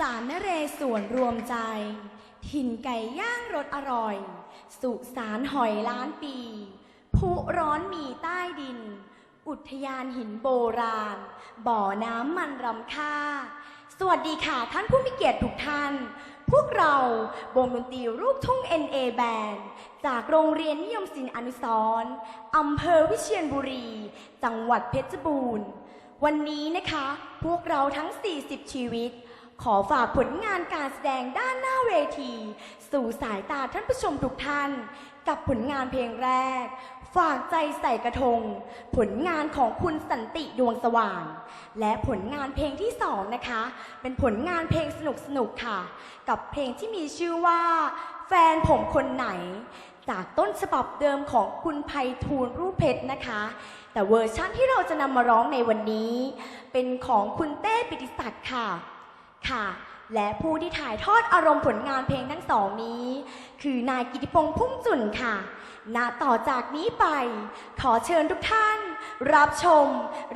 สารนเรศวรรวมใจ ถิ่นไก่ย่างรสอร่อย สุสานหอยล้านปีผู้ร้อนมีใต้ดิน อุทยานหินโบราณ บ่อน้ำมันรำค่า สวัสดีค่ะท่านผู้มีเกียรติทุกท่าน พวกเราวงดนตรีลูกทุ่ง NA Band จากโรงเรียนนิยมศิลป์อนุสรณ์อำเภอวิเชียรบุรี จังหวัดเพชรบูรณ์ วันนี้นะคะ พวกเราทั้ง 40 ชีวิต ขอฝากผลงานการแสดงด้านหน้าเวที สู่สายตาท่านผู้ชมทุกท่าน กับผลงานเพลงแรก ฝากใจใส่กระทง ผลงานของคุณสันติดวงสว่าง และผลงานเพลงที่สองนะคะ เป็นผลงานเพลงสนุกๆค่ะ กับเพลงที่มีชื่อว่า แฟนผมคนไหน จากต้นฉบับเดิมของคุณไพฑูรย์รูปเพชรนะคะ แต่เวอร์ชั่นที่เราจะนำมาร้องในวันนี้ เป็นของคุณเต้ปิติศักดิ์ค่ะ ค่ะ และผู้ที่ถ่ายทอดอารมณ์ผลงานเพลงทั้งสองนี้ คือนายกิติพงษ์พุ่มจุนค่ะ ณ ต่อจากนี้ไป ขอเชิญทุกท่าน รับชม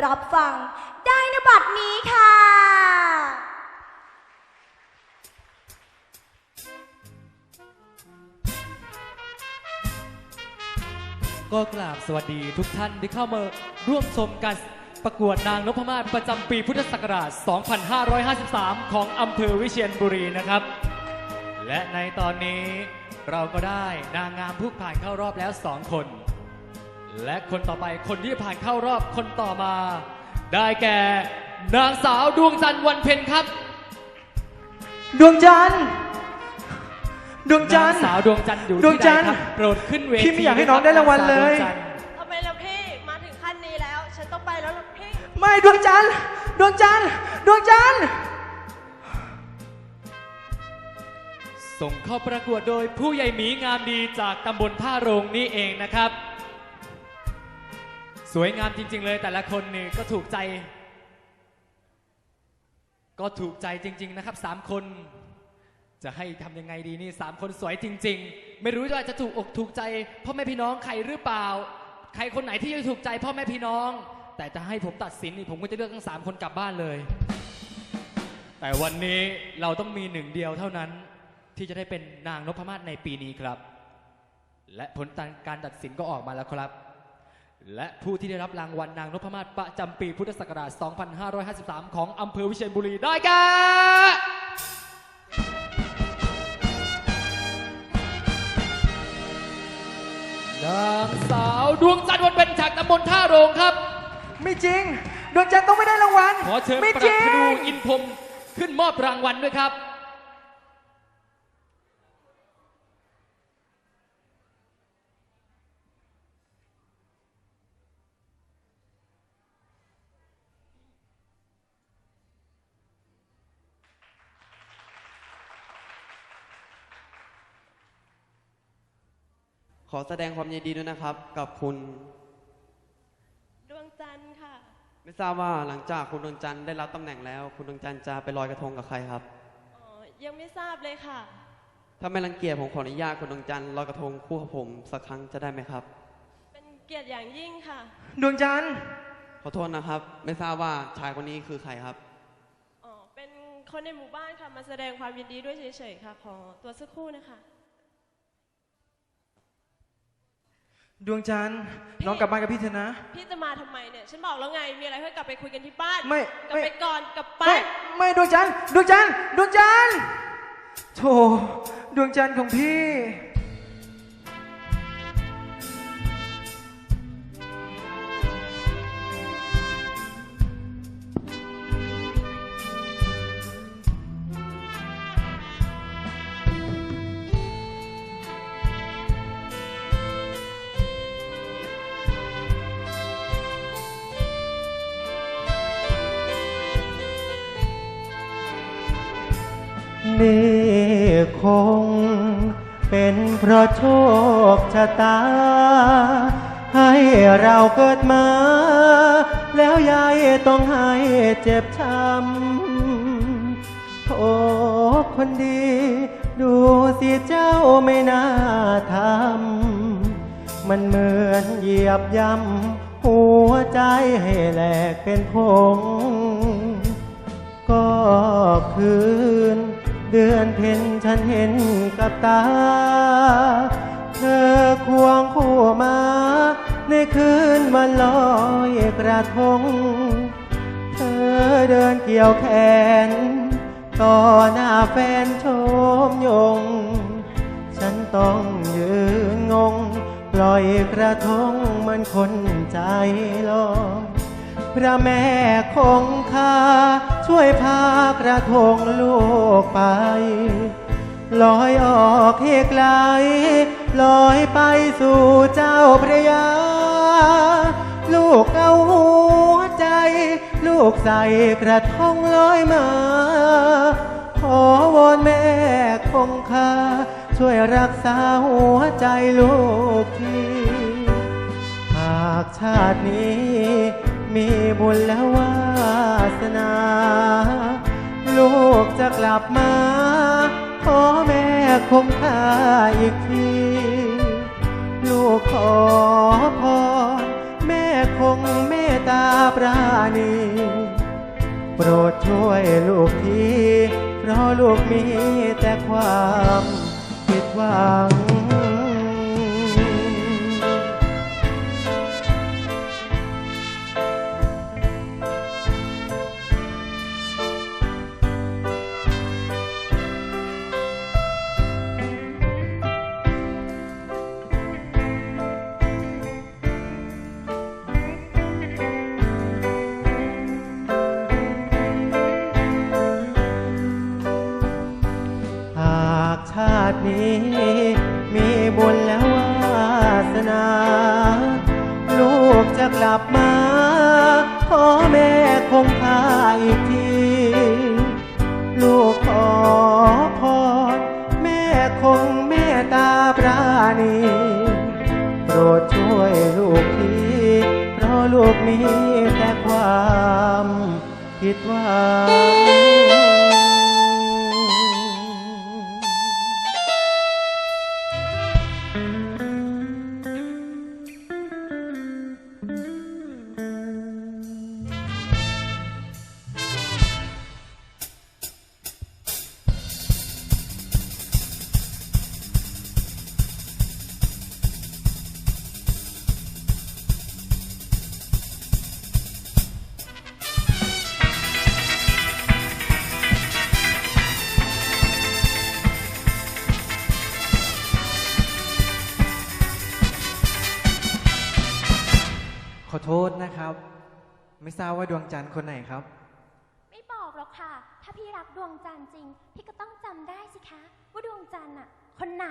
รับฟัง ได้นบัดนี้ค่ะก็กราบสวัสดีทุกท่านที่เข้ามาร่วมชมการ ประกวดนางนพมาศประจำปีพุทธศักราช 2553 ของอำเภอวิเชียรบุรีนะครับ และในตอนนี้เราก็ได้นางงามผู้ผ่านเข้ารอบแล้ว 2 คน และคนต่อไปคนที่ผ่านเข้ารอบคนต่อมา ได้แก่นางสาวดวงจันทร์วันเพ็ญครับ ดวงจันทร์ดวงจันางนทร์สาวดวงจันทร์อยู่ดวงที่จัใดนทร์ครับโปรดขึ้นเวทีพี่ไม่อยากให้น้องได้รางวัลเลยนางสาวดวงจันทร์ ไม่ดวงจันทร์ดวงจันทร์ดวงจันทร์ส่งเข้าประกวดโดยผู้ใหญ่หมีงามดีจากตำบลท่าโรงนี่เองนะครับ สวยงามจริง ๆ เลยแต่ละคนนี่ก็ถูกใจ ก็ถูกใจจริง ๆ นะครับสามคน จะให้ทำยังไงดีนี่สามคนสวยจริง ๆ ไม่รู้ว่าจะถูกอกถูกใจพ่อแม่พี่น้องใครหรือเปล่า ใครคนไหนที่จะถูกใจพ่อแม่พี่น้อง แต่จะให้ผมตัดสินนี่ผมก็จะเลือกทั้งสามคนกลับบ้านเลย แต่วันนี้เราต้องมีหนึ่งเดียวเท่านั้น ที่จะได้เป็นนางนพมาศในปีนี้ครับ และผลการตัดสินก็ออกมาแล้วครับ และผู้ที่ได้รับรางวัลนางนพมาศประจำปีพุทธศักราช 2553 ของอำเภอวิเชียรบุรีได้แก่นางสาวดวงจันทร์วันเป็นจากตำบลท่าโรงครับ ไม่จริง ดวงจันทร์ต้องไม่ได้รางวัลขอเชิญไม่ปจรัริชงนูอินพรหมขึ้นมอบรางวัลด้วยครับ ขอแสดงความยินดีด้วยนะครับ กับคุณ ดวงจันทร์ค่ะ ไม่ ทราบว่าหลังจากคุณดวงจันทร์ได้รับตำแหน่งแล้ว คุณดวงจันทร์จะไปลอยกระทงกับใครครับ อ๋อยังไม่ทราบเลยค่ะ ถ้าไม่รังเกียจผมขออนุญาตคุณดวงจันทร์ลอยกระทงคู่กับผมสักครั้งจะได้ไหมครับ เป็นเกียรติอย่างยิ่งค่ะ ดวงจันทร์ ขอโทษนะครับ ไม่ทราบว่าชายคนนี้คือใครครับ อ๋อเป็นคนในหมู่บ้านค่ะมาแสดงความยินดีด้วยเฉยๆค่ะ ขอตัวสักครู่นะคะ ดวงจันทร์น้องกลับบ้านกับพี่เถอะนะ พี่จะมาทำไมเนี่ย ฉันบอกแล้วไง มีอะไรค่อยกลับไปคุยกันที่บ้าน ไม่กลับไม่ ไปก่อนกลับไปไม่ไม่ดวงจันทร์ดวงจันทร์ดวงจันทร์โธ่ดวงจันทร์ของพี่ นี่คงเป็นเพราะโชคชะตา ให้เราเกิดมา แล้วยายต้องให้เจ็บช้ำโอคนดี ดูสิเจ้าไม่น่าทำมันเหมือนเหยียบย่ำหัวใจให้แหลกเป็นผง ก็คืน เดือนเพ็ญฉันเห็นกับตา เธอควงคู่มา ในคืนวันลอยกระทง เธอเดินเกี่ยวแขน ต่อหน้าแฟนชมยง ฉันต้องยืนงง ปล่อยกระทงมันคนใจลอย พระแม่คงคาช่วยพากระทงลูกไป ลอยออกให้ไกลลอยไปสู่เจ้าพระยา ลูกเอาหัวใจ ลูกใส่กระทงลอยมา ขอวอนแม่คงคาช่วยรักษาหัวใจลูกที หากชาตินี้ มีบุญและวาสนา ลูกจะกลับมาขอแม่คงคาอีกที ลูกขอพรแม่คงเมตตาปราณี โปรดช่วยลูกที เพราะลูกมีแต่ความผิดหวัง ลับมา โทษนะครับ ไม่ทราบว่าดวงจันทร์คนไหนครับ ไม่บอกหรอกค่ะ ถ้าพี่รักดวงจันทร์จริง พี่ก็ต้องจำได้สิคะ ว่าดวงจันทร์น่ะคนไหน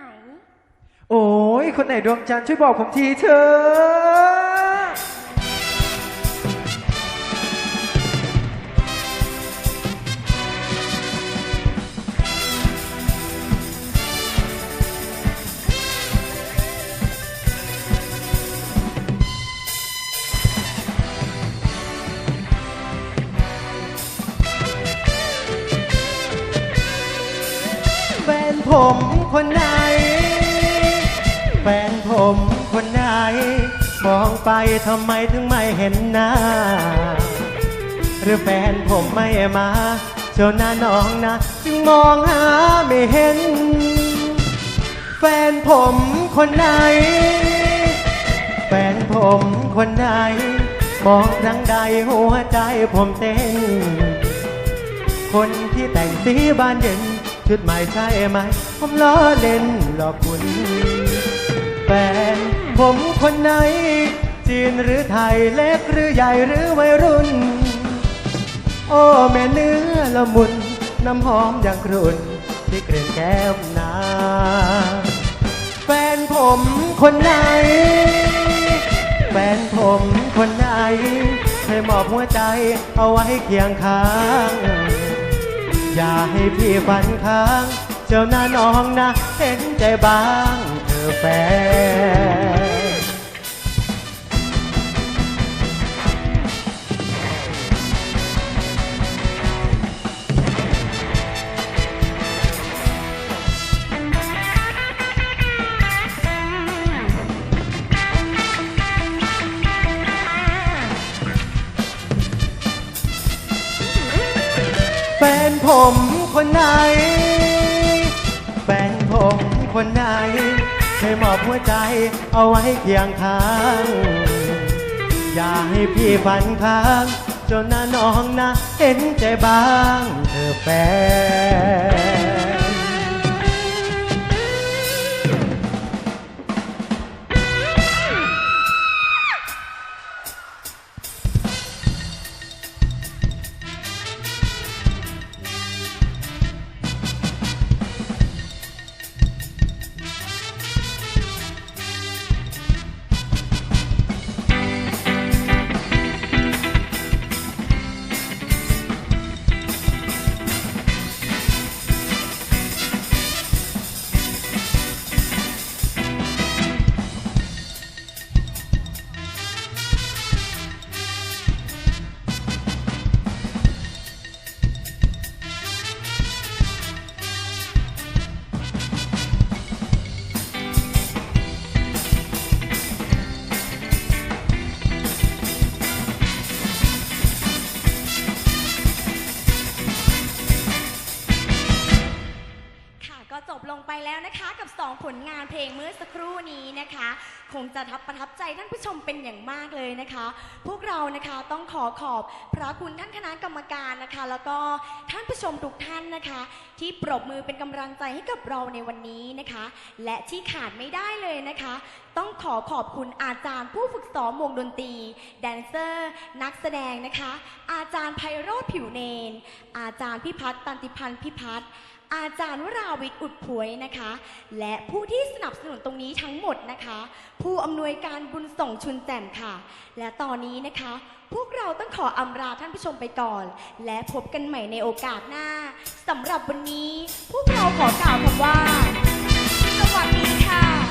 โอ้ยคนไหนดวงจันทร์ช่วยบอกผมทีเถอะ ผมคนไหน แฟนผมคนไหน มองไปทำไมถึงไม่เห็นหน้า หรือแฟนผมไม่มาเจ้าหน้าน้องนะ จึงมองหาไม่เห็น แฟนผมคนไหน แฟนผมคนไหน มองครั้งใดหัวใจผมเต้น คนที่แต่งสีบานเย็น ชุดใหม่ใช่ไหม ผมล้อเล่นหลอกคุณ แฟนผมคนไหน จีนหรือไทยเล็กหรือใหญ่หรือวัยรุ่น โอ้แม่เนื้อละมุน น้ำหอมอย่างกรุ่นที่เกลื่อนแก้มนาแฟนผมคนไหน แฟนผมคนไหนเคยมอบหัวใจเอาไว้เคียงข้าง อย่าให้พี่ฝันค้าง เจ้าหน้าน้องนะ เห็นใจบ้างเธอแฟน ผมคนไหน แฟนผมคนไหนช่วยมอบหัวใจเอาไว้เคียงข้าง อย่าให้พี่ฝันค้างจนน้าน้องนะเห็นใจบ้างเธอแฟน คงจะทับประทับใจท่านผู้ชมเป็นอย่างมากเลยนะคะ พวกเรานะคะต้องขอขอบพระคุณท่านคณะกรรมการนะคะ แล้วก็ท่านผู้ชมทุกท่านนะคะ ที่ปรบมือเป็นกำลังใจให้กับเราในวันนี้นะคะ และที่ขาดไม่ได้เลยนะคะต้องขอขอบคุณอาจารย์ผู้ฝึกสอนวงดนตรี แดนเซอร์ นักแสดงนะคะ อาจารย์ไพโรธผิวเนน อาจารย์พิพัฒน์ตันติพันธ์พิพัฒน์อาจารย์วราวิทย์อุดผวยนะคะ และผู้ที่สนับสนุนตรงนี้ทั้งหมดนะคะ ผู้อำนวยการบุญส่งชุนแจ่มค่ะ และตอนนี้นะคะ พวกเราต้องขออำลาท่านผู้ชมไปก่อน และพบกันใหม่ในโอกาสหน้าสำหรับวันนี้ พวกเราขอกล่าวคำว่า สวัสดีค่ะ